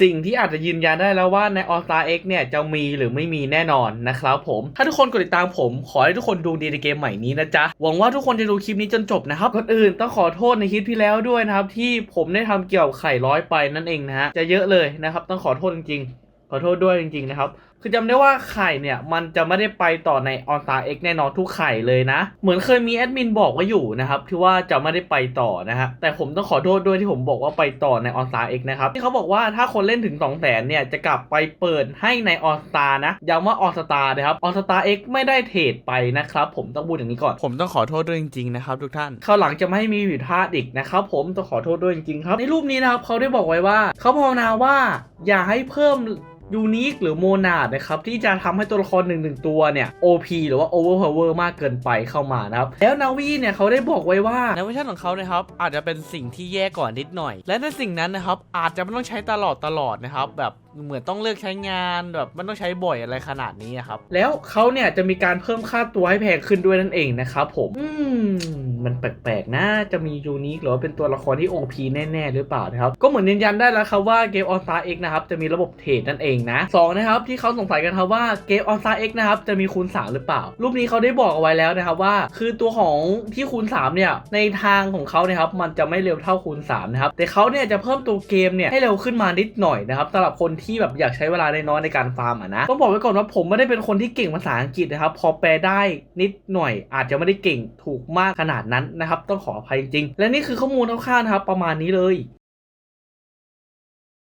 สิ่งที่อาจจะยืนยันได้แล้วว่าในออสตาเอ็กเนี่ยจะมีหรือไม่มีแน่นอนนะครับผม ถ้าทุกคนกดติดตามผม ขอให้ทุกคนดูดีในเกมใหม่นี้นะจ๊ะ หวังว่าทุกคนจะดูคลิปนี้จนจบนะครับก่อนอื่นต้องขอโทษในคลิปที่แล้วด้วยนะครับ ที่ผมได้ทำเกี่ยวกับไข่ร้อยไปนั่นเองนะฮะจะเยอะเลยนะครับ ต้องขอโทษจริงๆขอโทษด้วยจริงๆนะครับคือจำได้ว่าไข่เนี่ยมันจะไม่ได้ไปต่อใน All Star X แน่นอนทุกไข่เลยนะ เหมือนเคยมีแอดมินบอกไว้อยู่นะครับที่ว่าจะไม่ได้ไปต่อนะฮะแต่ผมต้องขอโทษด้วยที่ผมบอกว่าไปต่อใน All Star X นะครับที่เขาบอกว่าถ้าคนเล่นถึง2 0 0 0 0 0เนี่ยจะกลับไปเปิดให้ใน All Star นะย้ำว่า All Star นะครับ All Star X ไม่ได้เทรดไปนะครับผมต้องพูดอย่างนี้ก่อน ผมต้องขอโทษด้วยจริงๆนะครับทุกท่านคราวหลังจะไม่ให้มีผิดพลาดอีกนะครับผมต้องขอโทษด้วยจริงๆครับในรูปนี้นะครับเขาได้บอกไว้ว่าเขาภาวนาว่าอย่าให้เพิ่ม ยูนิคหรือโมนาดนะครับที่จะทำให้ตัวละครหนึ่งหนึ่งตัวเนี่ย OP หรือว่า Overpower มากเกินไปเข้ามานะครับแล้วนาวีเนี่ยเขาได้บอกไว้ว่าในเวอร์ชันของเขานะครับอาจจะเป็นสิ่งที่แย่ก่อนนิดหน่อย และในสิ่งนั้นนะครับอาจจะไม่ต้องใช้ตลอดตลอดนะครับแบบ เหมือนต้องเลือกใช้งานแบบมันต้องใช้บ่อยอะไรขนาดนี้อะครับ แล้วเขาเนี่ยจะมีการเพิ่มค่าตัวให้แพงขึ้นด้วยนั่นเองนะครับผมอืมมันแปลกๆนะจะมียูนิคหรือว่าเป็นตัวละครที่ OP แน่ๆหรือเปล่านะครับ ก็เหมือนยืนยันได้แล้วครับว่าเกม All Star X นะครับจะมีระบบเทรดนั่นเองนะสองนะครับที่เขาสงสัยกันครับว่าเกม All Star X นะครับจะมีคูณ 3 หรือเปล่า รูปนี้เขาได้บอกเอาไว้แล้วนะครับว่า คือตัวของที่คูณ 3 เนี่ยในทางของเขาเนี่ยครับมันจะไม่เร็วเท่าคูณ3นะครับแต่เขาเนี่ยจะเพิ่มตัวเกมเนี่ยให้เร็วขึ้นมานิดหน่อยนะครับสำหรับคนที่แบบอยากใช้เวลาน้อยในการฟาร์มอะนะต้องบอกไว้ก่อนว่าผมไม่ได้เป็นคนที่เก่งภาษาอังกฤษนะครับพอแปลได้นิดหน่อย อาจจะไม่ได้เก่งถูกมากขนาดนั้นนะครับต้องขออภัยจริงๆและนี่คือข้อมูลคร่าวๆนะครับประมาณนี้เลย